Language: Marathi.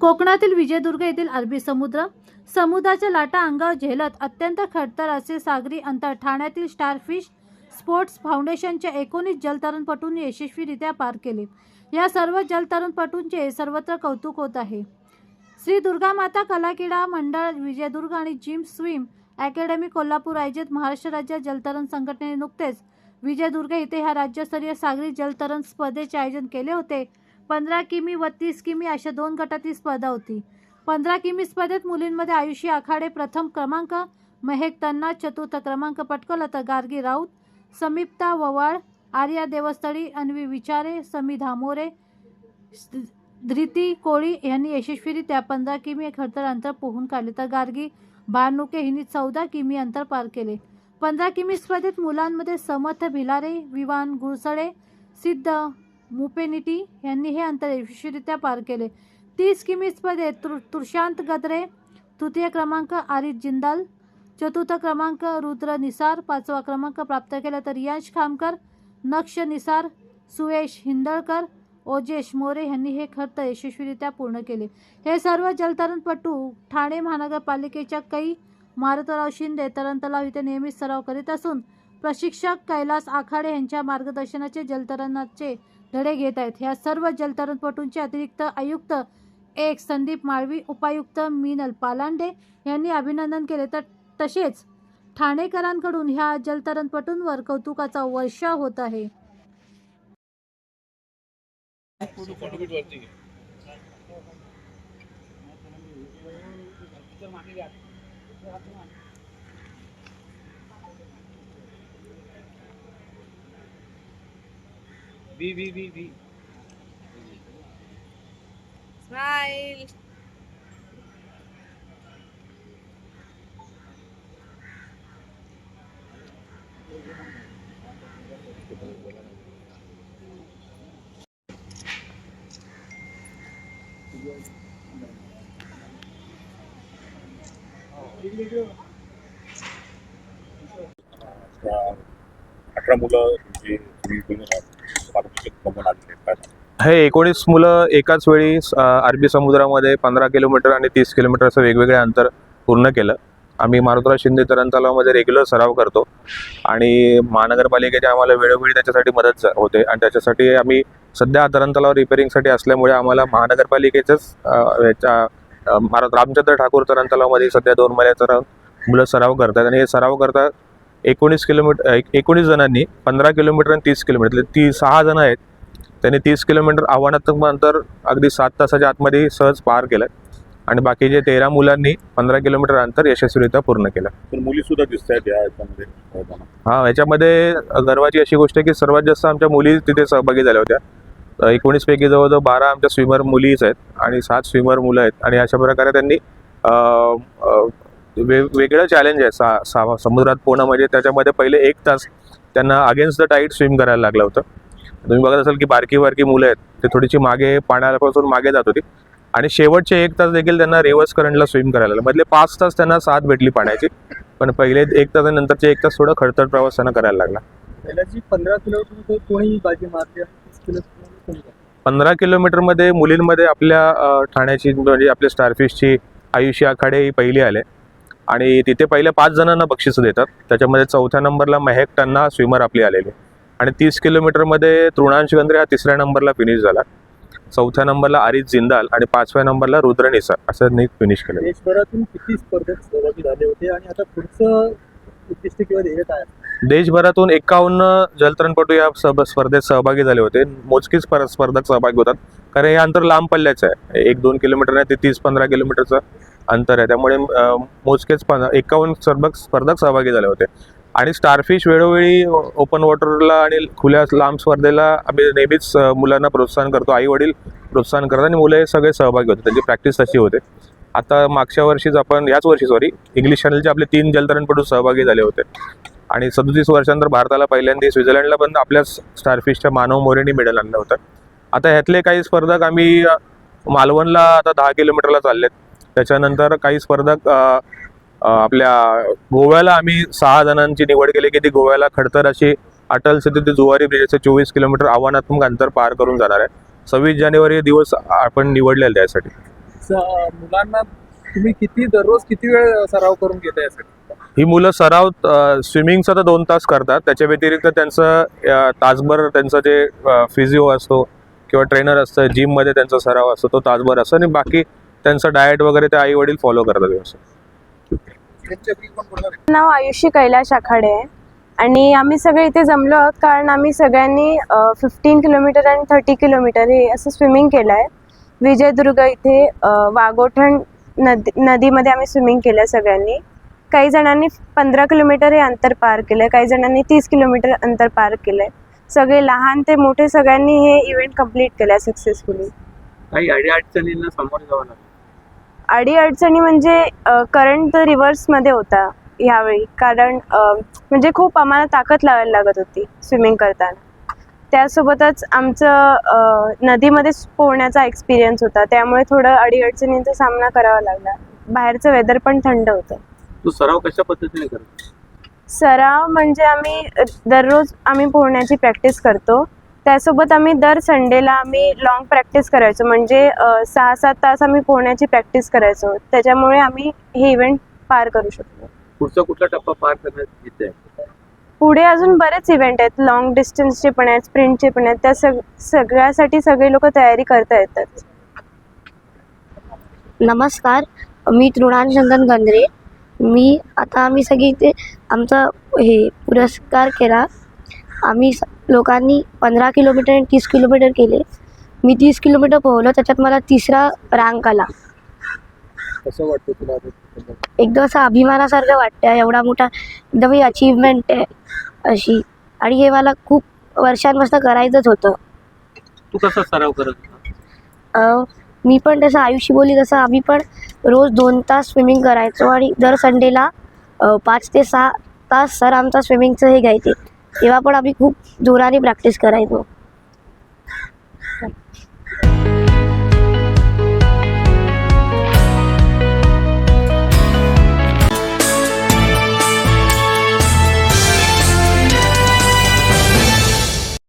कोकणातील विजयदुर्ग येथील अरबी समुद्र समुद्राच्या लाटा अंगावर झेलत अत्यंत खडतर असे सागरी अंतर ठाण्यातील स्टारफिश स्पोर्ट्स फाउंडेशनच्या एकोणीस जलतरणपटूंनी यशस्वीरित्या पार केले. या सर्व जलतरणपटूंचे सर्वत्र कौतुक होत आहे. श्री दुर्गा माता क्रीडा मंडळ विजयदुर्ग आणि जिम स्विम अकॅडमी कोल्हापूर आयोजित महाराष्ट्र राज्य जलतरण संघटनेने नुकतेच विजयदुर्ग येथे ह्या राज्यस्तरीय सागरी जलतरण स्पर्धेचे आयोजन केले होते. पंधरा किमी व तीस किमी अशा दोन गटातील स्पर्धा होती. पंधरा किमी स्पर्धेत मुलींमध्ये आयुषी आखाडे प्रथम क्रमांक महेक तन्ना चतुर्थ क्रमांक पटकवला तर गार्गी राऊत समीप्ता ववाळ आर्या देवस्थळी अन्वी विचारे समी धामोरे धृती कोळी यांनी यशस्वीरित्या पंधरा किमी खडतर अंतर पोहून काढले तर गार्गी बारनुके हिने चौदा किमी अंतर पार केले. पंधरा किमी स्पर्धेत मुलांमध्ये समर्थ भिलारे विवान गुळसळे सिद्ध मुपेनिटी यांनी हे अंतर यशस्वीरित्या पार केले. तीस किमी स्पर्धेत तुर तुषांत गद्रे तृतीय क्रमांक आरिफ जिंदाल चतुर्थ क्रमांक रुद्र निसार पाचवा क्रमांक प्राप्त केला तर यश खामकर नक्ष निसार सुयश हिंदळकर ओजेश मोरे यांनी हे खर्च यशस्वीरित्या पूर्ण केले. हे सर्व जलतरणपटू ठाणे महानगरपालिकेच्या कै. मारुतराव शिंदे तरण तलाव इथे नियमित सराव करीत असून प्रशिक्षक कैलास आखाडे यांच्या मार्गदर्शनाचे जलतरणाचे धडे घेत आहेत. ह्या सर्व जलतरणपटूंचे अतिरिक्त आयुक्त एक संदीप माळवी उपायुक्त मिनल पालांडे यांनी अभिनंदन केले. तर तसेच ठाणेकरांकडून ह्या जलतरणपटूंवर कौतुकाचा वर्षा होत आहे. बी बी बी बी Smile. अठरा मुलं पारितोषिक कमवून आलेली आहेत? हे एकोणीस मुलं एकाच वेळी अरबी समुद्रामध्ये पंधरा किलोमीटर आणि तीस किलोमीटर असं वेगवेगळे अंतर पूर्ण केलं. आम्ही मारुतराव शिंदे तरण तलावामध्ये रेग्युलर सराव करतो. आणि महानगरपालिकेच्या आम्हाला वेळोवेळी त्याच्यासाठी मदत होते. आणि त्याच्यासाठी आम्ही सध्या तरण तलाव रिपेरिंगसाठी असल्यामुळे आम्हाला महानगरपालिकेचंच याच्या महाराज रामचंद्र ठाकूर तरण तलावामध्ये सध्या दोन महिन्याचा मुलं सराव करतात. आणि हे सराव करतात एकोणीस किलोमीटर एक- एकोणीस जणांनी पंधरा किलोमीटर आणि तीस किलोमीटर ती सहा जण आहेत त्यांनी तीस किलोमीटर आव्हानात्मक अंतर अगदी सात तासाच्या आतमध्ये सहज पार केलं. आणि बाकीचे तेरा मुलांनी पंधरा किलोमीटर अंतर यशस्वीरित्या पूर्ण केलं. पण मुली सुद्धा दिसत आहेत या याच्यामध्ये. हा याच्यामध्ये गर्वाची अशी गोष्ट आहे की सर्वात जास्त आमच्या मुली तिथे सहभागी झाल्या होत्या. एकोणीस पैकी जवळजवळ बारा आमच्या स्विमर मुलीच आहेत आणि सात स्विमर मुलं आहेत. आणि अशा प्रकारे त्यांनी वे वेगळं चॅलेंज आहे. सा सा समुद्रात पोहणं म्हणजे त्याच्यामध्ये पहिले एक तास त्यांना अगेन्स्ट द टाईट स्विम करायला लागलं होतं. तुम्ही बघत असाल की बारकी बारकी मुलं आहेत. ते थोडीशी मागे पाण्यापासून मागे जात होती. आणि शेवटचे एक तास देखील त्यांना रिव्हर्स करंटला स्विम करायला लागलं. मधले पाच तास त्यांना साथ भेटली पाण्याची. पण पहिले एक तास आणि नंतरचे एक तास थोडं खडतर प्रवास त्यांना करायला लागला. पंधरा किलोमीटरमध्ये मुलींमध्ये आपल्या ठाण्याची म्हणजे आपल्या स्टारफिशची आयुषी आखाडे ही पहिली आले. आणि तिथे पहिले पाच जणांना बक्षीस देतात. त्याच्यामध्ये चौथ्या नंबरला महक टन्ना स्विमर आपली आलेली. आणि तीस किलोमीटरमध्ये तृणांश गंद्रे हा तिसऱ्या नंबरला फिनिश झाला. चौथ्या नंबरला आरिज जिंदाल आणि पाचव्या नंबरला रुद्र निसार. असं त्यांनी फिनिश केलं. देशभरातून किती स्पर्धेत सहभागी झाले होते आणि आता पुढचं उद्दिष्ट किंवा ध्येय काय आहे? देशभरातून एकावन्न जलतरणपटू या सब- स्पर्धेत सहभागी झाले होते. मोजकीच स्पर- स्पर्धक सहभागी होतात. कारण हे अंतर लांब पल्ल्याचं आहे. एक दोन किलोमीटर आहे ते तीस पंधरा किलोमीटरचं. अंतर आहे. त्यामुळे मोजकेच पण एकावन्न स्पर्धक स्पर्धक सहभागी झाले होते. आणि स्टारफिश वेळोवेळी ओपन वॉटरला आणि खुल्या लांब स्पर्धेला आम्ही नेहमीच मुलांना प्रोत्साहन करतो. आई वडील प्रोत्साहन करतात आणि मुलं हे सगळे सहभागी होते त्यांची प्रॅक्टिस तशी होते. आता मागच्या वर्षीच आपण याच वर्षी सॉरी इंग्लिश चॅनलचे आपले तीन जलतरणपटू सहभागी झाले होते. आणि सदोतीस वर्षानंतर भारताला पहिल्यांदा स्वित्झर्लंडला पण आपल्या स्टारफिशच्या मानव मोरेनी मेडल आणलं होतं. आता ह्यातले काही स्पर्धक आम्ही मालवणला आता दहा किलोमीटरला चाललेत. त्याच्यानंतर काही स्पर्धक आपल्या गोव्याला आम्ही सहा जणांची निवड केली की ती गोव्याला खडतर अशी अटल सेतू जुवारी ब्रिजचे चोवीस किलोमीटर आव्हानात्मक अंतर पार करून जाणार आहे. सव्वीस जानेवारी हे दिवस आपण निवडलेले त्यासाठी. मुलांना तुम्ही किती दररोज किती वेळ सराव करून घेता यासाठी? ही मुलं सराव स्विमिंगचा तर दोन तास करतात. त्याच्या व्यतिरिक्त त्यांचं तासभर त्यांचं जे फिजिओ असतो किंवा ट्रेनर असतं जिममध्ये त्यांचा सराव असतो तो तासभर असतो. आणि बाकी त्यांचं डाएट वगैरे ते आई वडील फॉलो करतात व्यवस्थित? नाव आयुषी कैलाश आखाडे आहे. आणि आम्ही सगळे इथे जमलो आहोत कारण आम्ही सगळ्यांनी फिफ्टीन किलोमीटर आणि थर्टी किलोमीटर हे असं स्विमिंग केलं आहे विजयदुर्ग इथे अ, वाघोठण नदी नदीमध्ये आम्ही स्विमिंग केलं सगळ्यांनी. काही जणांनी पंधरा किलोमीटर हे अंतर पार केलं आहे काही जणांनी तीस किलोमीटर अंतर पार केलं आहे सगळे लहान ते मोठे सगळ्यांनी हे इव्हेंट कंप्लीट केलं आहे सक्सेसफुली काही अडी अडचणींना सामोरे जावं लागतं. अडी अडचणी म्हणजे करंट रिव्हर्समध्ये होता ह्यावेळी. कारण म्हणजे खूप आम्हाला ताकद लावायला लागत होती स्विमिंग करताना. त्यासोबतच आमचं नदीमध्ये पोहण्याचा एक्सपिरियन्स होता. त्यामुळे थोडं अडीअडचणींचा सामना करावा लागला. बाहेरचं वेदर पण थंड होतं. तू सराव कशा पद्धतीने करतो? सराव म्हणजे आम्ही दररोज आम्ही पोहण्याची प्रॅक्टिस करतो. त्यासोबत आम्ही दर संडेला आम्ही लॉंग प्रॅक्टिस करायचो. म्हणजे सहा सात तास आम्ही पोहण्याची प्रॅक्टिस करायचो. त्याच्यामुळे आम्ही हे इव्हेंट पार करू शकतो पुढचा कुठला टप्पा पार करण्यात येत आहे पुढे अजून बरेच इव्हेंट आहेत. लॉंग डिस्टन्सचे पण आहेत स्प्रिंटचे पण आहेत. त्या सग सगळ्यासाठी सगळे लोक तयारी करता येतात. नमस्कार. मी तृणाल चंदन गंद्रे. मी आता आम्ही सगळी इथे आमचा हे पुरस्कार केला. आम्ही लोकांनी पंधरा किलोमीटर आणि तीस किलोमीटर केले. मी तीस किलोमीटर पोहलो त्याच्यात मला तिसरा रँक आला. कसं वाटतं तुला आता? एकदम असं अभिमानासारखं वाटतं एवढा मोठा एकदम ही अचीवमेंट आहे अशी. आणि हे मला खूप वर्षांपासून करायचंच होतं. तू कसा सराव करत होता? अ, मी पण तसं आयुषी बोली तसं आम्ही पण रोज दोन तास स्विमिंग करायचो आणि दर संडेला अ, पाच ते सहा तास सर आमचा स्विमिंगचं हे घ्यायचे. तेव्हा पण आम्ही खूप जोराने प्रॅक्टिस करायचो